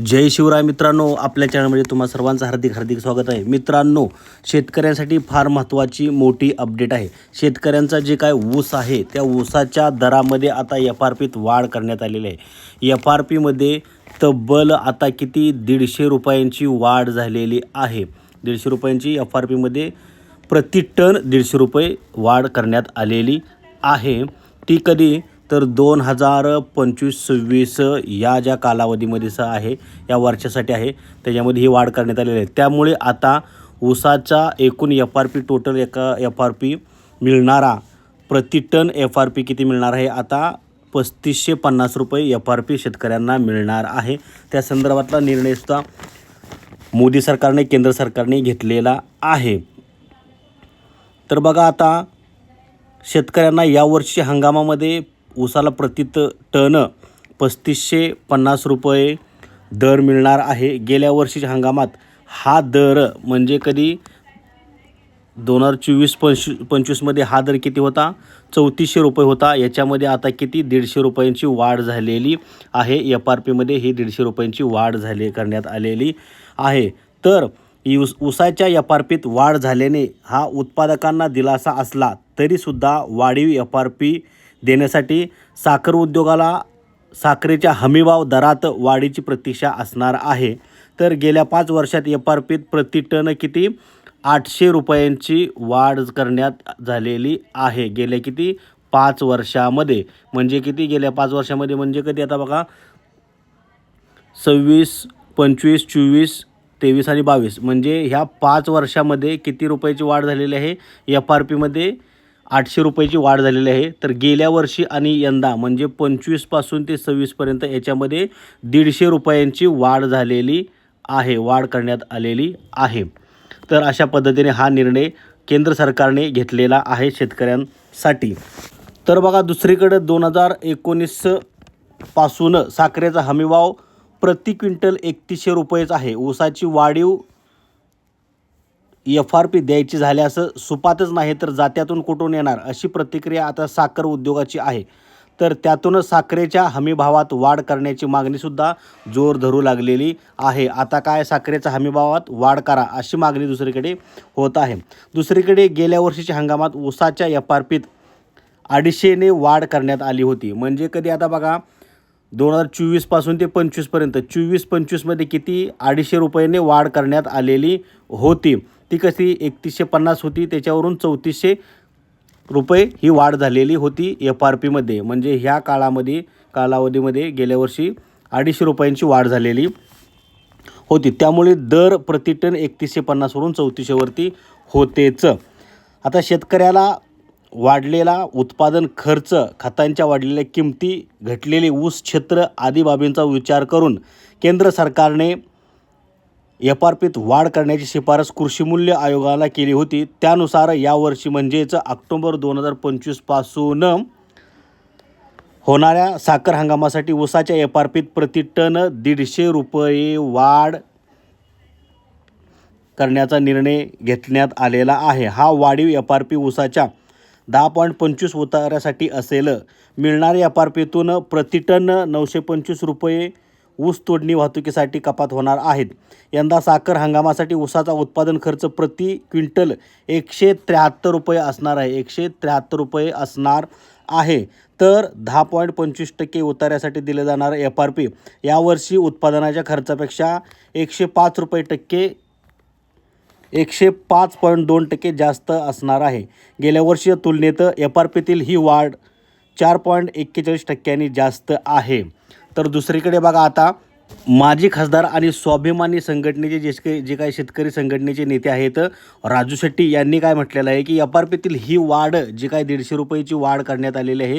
जय शिवराय मित्रांनो आपल्या चॅनलमध्ये तुम्हा सर्वांचं हार्दिक हार्दिक स्वागत आहे. मित्रांनो शेतकऱ्यांसाठी फार महत्त्वाची मोठी अपडेट आहे. शेतकऱ्यांचा जे काय ऊस आहे त्या ऊसाच्या दरामध्ये आता एफ आर पीत वाढ करण्यात आलेली आहे. एफ आर पीमध्ये तब्बल आता किती? दीडशे रुपयांची वाढ झालेली आहे. दीडशे रुपयांची एफ आर पीमध्ये प्रति टन दीडशे रुपये वाढ करण्यात आलेली आहे. ती कधी? तर दोन हजार पंचवीस सव्वीस या ज्या कालावधीमध्येच आहे या वर्षासाठी आहे त्याच्यामध्ये ही वाढ करण्यात आलेली आहे. त्यामुळे आता ऊसाचा एकूण एफ आर पी टोटल एका एफ आर पी मिळणारा प्रति टन एफ आर पी किती मिळणार आहे? आता पस्तीसशे पन्नास रुपये एफ आर पी शेतकऱ्यांना मिळणार आहे. त्या संदर्भातला निर्णयसुद्धा मोदी सरकारने केंद्र सरकारने घेतलेला आहे. तर बघा आता शेतकऱ्यांना यावर्षी हंगामामध्ये ऊसाला प्रति टन पस्तीसशे पन्नास रुपये दर मिळणार आहे. गेल्या वर्षीच्या हंगामात हा दर म्हणजे कधी? दोन हजार चोवीस पंचवी पंचवीसमध्ये हा दर किती होता? चौतीसशे रुपये होता. याच्यामध्ये आता किती? दीडशे रुपयांची वाढ झालेली आहे. एफ आर पीमध्ये ही दीडशे रुपयांची वाढ झाली करण्यात आलेली आहे. तर ऊस ऊसाच्या एफ आर पीत वाढ झाल्याने हा उत्पादकांना दिलासा असला तरीसुद्धा वाढीव एफ आर पी देण्यासाठी साखर उद्योगाला साखरेच्या हमीभाव दरात वाढीची प्रतीक्षा असणार आहे. तर गेल्या पाच वर्षात एफ आर पीत प्रति टन किती? आठशे रुपयांची वाढ करण्यात झालेली आहे. गेल्या किती? पाच वर्षामध्ये. म्हणजे किती? गेल्या पाच वर्षामध्ये म्हणजे कधी? आता बघा. सव्वीस पंचवीस चोवीस तेवीस आणि बावीस. म्हणजे ह्या पाच वर्षामध्ये किती रुपयाची वाढ झालेली आहे? एफ आर पीमध्ये आठशे रुपयाची वाढ झालेली आहे. तर गेल्या वर्षी आणि यंदा म्हणजे पंचवीसपासून ते सव्वीसपर्यंत याच्यामध्ये दीडशे रुपयांची वाढ झालेली आहे वाढ करण्यात आलेली आहे. तर अशा पद्धतीने हा निर्णय केंद्र सरकारने घेतलेला आहे शेतकऱ्यांसाठी. तर बघा दुसरीकडे दोन हजार एकोणीसपासून साखरेचा हमीभाव प्रति क्विंटल एकतीसशे रुपयेच आहे. ऊसाची वाढीव एफ आर पी द्यायची झाल्यास सुपातच नाही तर जात्यातून कुठून येणार अशी प्रतिक्रिया आता साखर उद्योगाची आहे. तर त्यातूनच साखरेच्या हमीभावात वाढ करण्याची मागणीसुद्धा जोर धरू लागलेली आहे. आता काय साखरेच्या हमीभावात वाढ करा अशी मागणी दुसरीकडे होत आहे. दुसरीकडे गेल्या वर्षीच्या हंगामात ऊसाच्या एफ आर पीत अडीचशेने वाढ करण्यात आली होती. म्हणजे कधी आता बघा दोन हजार चोवीसपासून ते पंचवीसपर्यंत चोवीस पंचवीसमध्ये किती अडीचशे रुपयाने वाढ करण्यात आलेली होती. ती कशी एकतीसशे पन्नास होती त्याच्यावरून चौतीसशे रुपये ही वाढ झालेली होती एफ आर पीमध्ये म्हणजे ह्या काळामध्ये कालावधीमध्ये गेल्या वर्षी अडीचशे रुपयांची वाढ झालेली होती. त्यामुळे दर प्रति टन एकतीसशे पन्नासवरून चौतीसशेवरती होतेच. आता शेतकऱ्याला वाढलेला उत्पादन खर्च खतांच्या वाढलेल्या किमती घटलेले ऊस क्षेत्र आदी बाबींचा विचार करून केंद्र सरकारने एफ आर पीत वाढ करण्याची शिफारस कृषीमूल्य आयोगाला केली होती. त्यानुसार यावर्षी म्हणजेच ऑक्टोबर दोन हजार पंचवीसपासून होणाऱ्या साखर हंगामासाठी ऊसाच्या एफ आर पीत प्रति टन दीडशे रुपये वाढ करण्याचा निर्णय घेतण्यात आलेला आहे. हा वाढीव एफ आर पी ऊसाच्या दहा पॉईंट पंचवीस उतारासाठी असेल. मिळणाऱ्या एफ आर पीतून प्रतिटन नऊशे पंचवीस रुपये ऊस तोडणी वाहतुकीसाठी कपात होणार आहेत. यंदा साखर हंगामासाठी ऊसाचा उत्पादन खर्च प्रति क्विंटल एकशे त्र्याहत्तर रुपये असणार आहे. एकशे त्र्याहत्तर रुपये असणार आहे. तर दहा पॉईंट पंचवीस टक्के उतार्यासाठी दिले जाणारं एफ आर पी. यावर्षी उत्पादनाच्या खर्चापेक्षा एकशे पाच रुपये टक्के एकशे पाच पॉईंट दोन टक्के जास्त असणार आहे. गेल्या वर्षीच्या तुलनेत एफ आर पीतील ही वाढ चार पॉईंट एक्केचाळीस टक्क्यांनी जास्त आहे. तर दुसरीकडे बघा आता माजी खासदार आणि स्वाभिमानी संघटनेचे जे काही जे काही शेतकरी संघटनेचे नेते आहेत राजू शेट्टी यांनी काय म्हटलेलं आहे की एफ आर पीतील ही वाढ जी काय दीडशे रुपयाची वाढ करण्यात आलेली आहे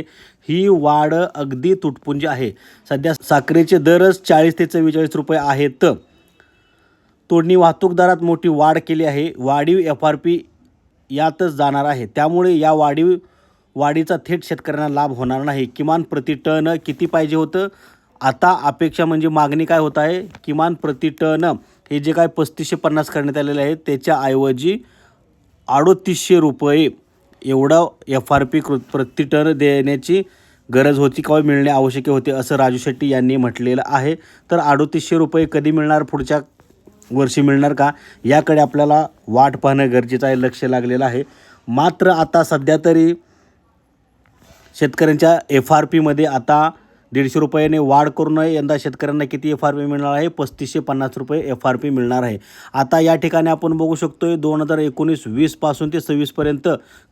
ही वाढ अगदी तुटपुंजी आहे. सध्या साखरेचे दरच चाळीस ते चव्वेचाळीस रुपये आहेत. तोडणी वाहतूक दरात मोठी वाढ केली आहे. वाढीव एफ आर पी यातच जाणार आहे. त्यामुळे या वाढीव वाढीचा थेट शेतकऱ्यांना लाभ होणार नाही. किमान प्रति टन किती पाहिजे होतं? आता अपेक्षा म्हणजे मागणी काय होत आहे? किमान प्रति टन हे जे काय पस्तीसशे पन्नास करण्यात आलेले आहे त्याच्याऐवजी अडोतीसशे रुपये एवढं एफ आर पी कृ प्रति टन देण्याची गरज होती किंवा मिळणे आवश्यक होते असं राजू शेट्टी यांनी म्हटलेलं आहे. तर अडोतीसशे रुपये कधी मिळणार? पुढच्या वर्षी मिळणार का? याकडे आपल्याला वाट पाहणं गरजेचं आहे लक्ष लागलेलं आहे. मात्र आता सध्या तरी शेतकऱ्यांच्या एफ आर पीमध्ये आता दीडशे रुपयाने वाढ करून यंदा शेतकऱ्यांना किती एफ आर पी मिळणार आहे? पस्तीसशे पन्नास रुपये एफ आर पी मिळणार आहे. आता या ठिकाणी आपण बघू शकतोय दोन हजार एकोणीस वीसपासून ते सव्वीसपर्यंत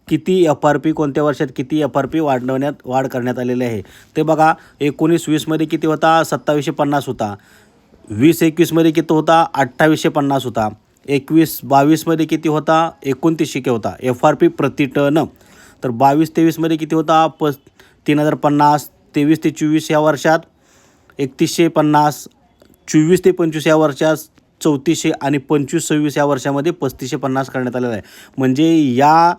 किती एफ आर पी कोणत्या वर्षात किती एफ आर पी वाढवण्यात वाढ करण्यात आलेली आहे? ते बघा एकोणीस वीसमध्ये किती होता? सत्तावीसशे पन्नास होता. वीस एकवीसमध्ये किती होता? अठ्ठावीसशे पन्नास होता. एकवीस बावीसमध्ये किती होता? एकोणतीसशे के होता. एफ आर पी प्रति टन. तर बावीस तेवीसमध्ये किती होता? पस तीन हजार पन्नास तेवीस ते चोवीस या वर्षात एकतीसशे पन्नास चोवीस ते पंचवीस या वर्षात चौतीसशे आणि पंचवीस सव्वीस या वर्षामध्ये पस्तीसशे पन्नास करण्यात आलेलं आहे. म्हणजे या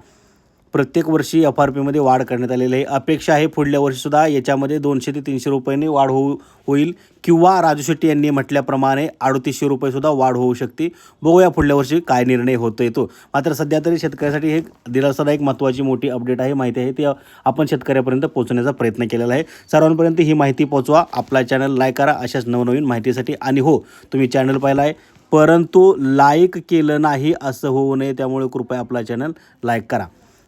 प्रत्येक वर्षी एफ आर पीमध्ये वाढ करण्यात आलेली आहे. अपेक्षा आहे पुढल्या वर्षीसुद्धा याच्यामध्ये दोनशे ते तीनशे रुपयांनी वाढ होऊ होईल. किंवा राजू शेट्टी यांनी म्हटल्याप्रमाणे अडतीसशे रुपयेसुद्धा वाढ होऊ शकते. बघूया पुढल्या वर्षी काय निर्णय होतो येतो मात्र सध्या तरी शेतकऱ्यासाठी हे दिलासादायक महत्त्वाची मोठी अपडेट आहे. माहिती आहे ती आपण शेतकऱ्यापर्यंत पोहोचण्याचा प्रयत्न केलेला आहे. सर्वांपर्यंत ही माहिती पोहोचवा. आपला चॅनल लाईक करा. अशाच नवनवीन माहितीसाठी आणि हो तुम्ही चॅनल पाहिला आहे परंतु लाईक केलं नाही असं होऊ नये. त्यामुळे कृपया आपला चॅनल लाईक करा.